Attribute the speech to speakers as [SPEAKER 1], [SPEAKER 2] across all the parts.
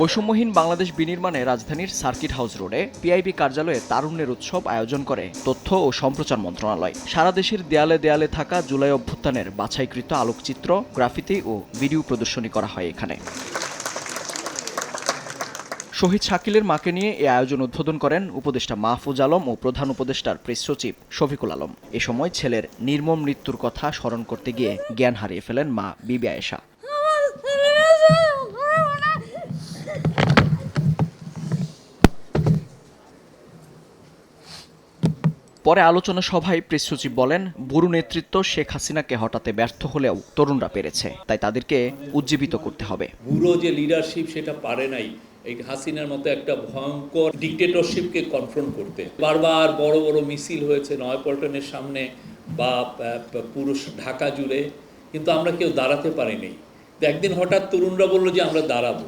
[SPEAKER 1] বৈষম্যহীন বাংলাদেশ বিনির্মাণে রাজধানীর circuit house রোডে পিআইবি কার্যালয়ে তারুণ্যের উৎসব আয়োজন করে তথ্য ও সম্প্রচার মন্ত্রণালয়। সারা দেশের দেয়ালে দেয়ালে থাকা জুলাই অভ্যুত্থানের বাছাইকৃত আলোকচিত্র, গ্রাফিতি ও ভিডিও প্রদর্শনী করা হয় এখানে। শহীদ শাকিলের মাকে নিয়ে এ আয়োজন উদ্বোধন করেন উপদেষ্টা মাহফুজ আলম ও প্রধান উপদেষ্টার প্রেস সচিব শফিকুল আলম। এ সময় ছেলের নির্মম মৃত্যুর কথা স্মরণ করতে গিয়ে জ্ঞান হারিয়ে ফেলেন মা বিবি আয়েশা। পরে আলোচনা সভায় প্রেস সচিব বলেন, বুরু নেতৃত্ব শেখ হাসিনাকে হটাতে ব্যর্থ হলেও তরুণরা পেরেছে, তাই তাদেরকে উজ্জীবিত করতে হবে।
[SPEAKER 2] বুড়ো যে লিডারশিপ সেটা পারে নাই, এই হাসিনার মতো একটা ভয়ঙ্কর ডিকটেটরশিপকে কনফ্রন্ট করতে। বারবার বড় বড় মিছিল হয়েছে নয়পল্টনের সামনে বা পুরো ঢাকা জুড়ে, কিন্তু আমরা কেউ দাঁড়াতে পারিনি। একদিন হঠাৎ তরুণরা বলল যে আমরা দাঁড়াবো।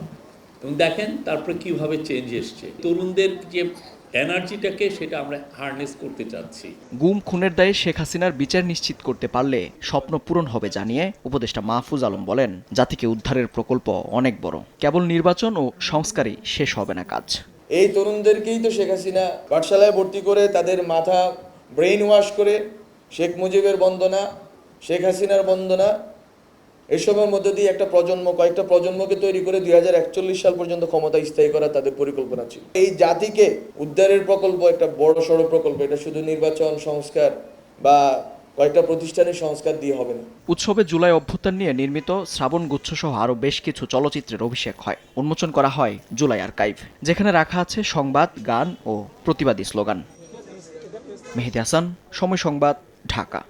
[SPEAKER 2] এবং দেখেন তারপরে কীভাবে চেঞ্জ এসছে। তরুণদের যে এনার্জিটাকে সেটা আমরা হারনেস করতে চাচ্ছি।
[SPEAKER 1] গুম খুনের দায়ে শেখ হাসিনার বিচার নিশ্চিত করতে পারলে স্বপ্ন পূরণ হবে জানিয়ে উপদেষ্টা মাহফুজ আলম বলেন জাতিকে উদ্ধারের প্রকল্প অনেক বড়। কেবল নির্বাচন ও সংস্কারই শেষ হবে না কাজ।
[SPEAKER 3] এই তরুণদেরকেই তো শেখ হাসিনা পাঠশালায় ভর্তি করে তাদের মাথা ব্রেইন ওয়াশ করে শেখ মুজিবের বন্দনা শেখ হাসিনার বন্দনা এসবের মধ্যে দিয়ে একটা প্রজন্ম, কয়েকটা প্রজন্মকে তৈরি করে দুই হাজার একচল্লিশ সাল পর্যন্ত ক্ষমতা স্থায়ী করা তাদের পরিকল্পনা ছিল। এই জাতিকে উদ্ধারের প্রকল্প একটা বড় সড়ো প্রকল্প, এটা শুধু নির্বাচন, সংস্কার বা কয়েকটা প্রতিষ্ঠানের সংস্কার দিয়ে হবে না।
[SPEAKER 1] উৎসবে জুলাই অভ্যুত্থান নিয়ে নির্মিত শ্রাবণ গুচ্ছসহ আরও বেশ কিছু চলচ্চিত্রের অভিষেক হয়। উন্মোচন করা হয় জুলাই আর্কাইভ, যেখানে রাখা আছে সংবাদ, গান ও প্রতিবাদী স্লোগান। মেহেদি হাসান, সময় সংবাদ, ঢাকা।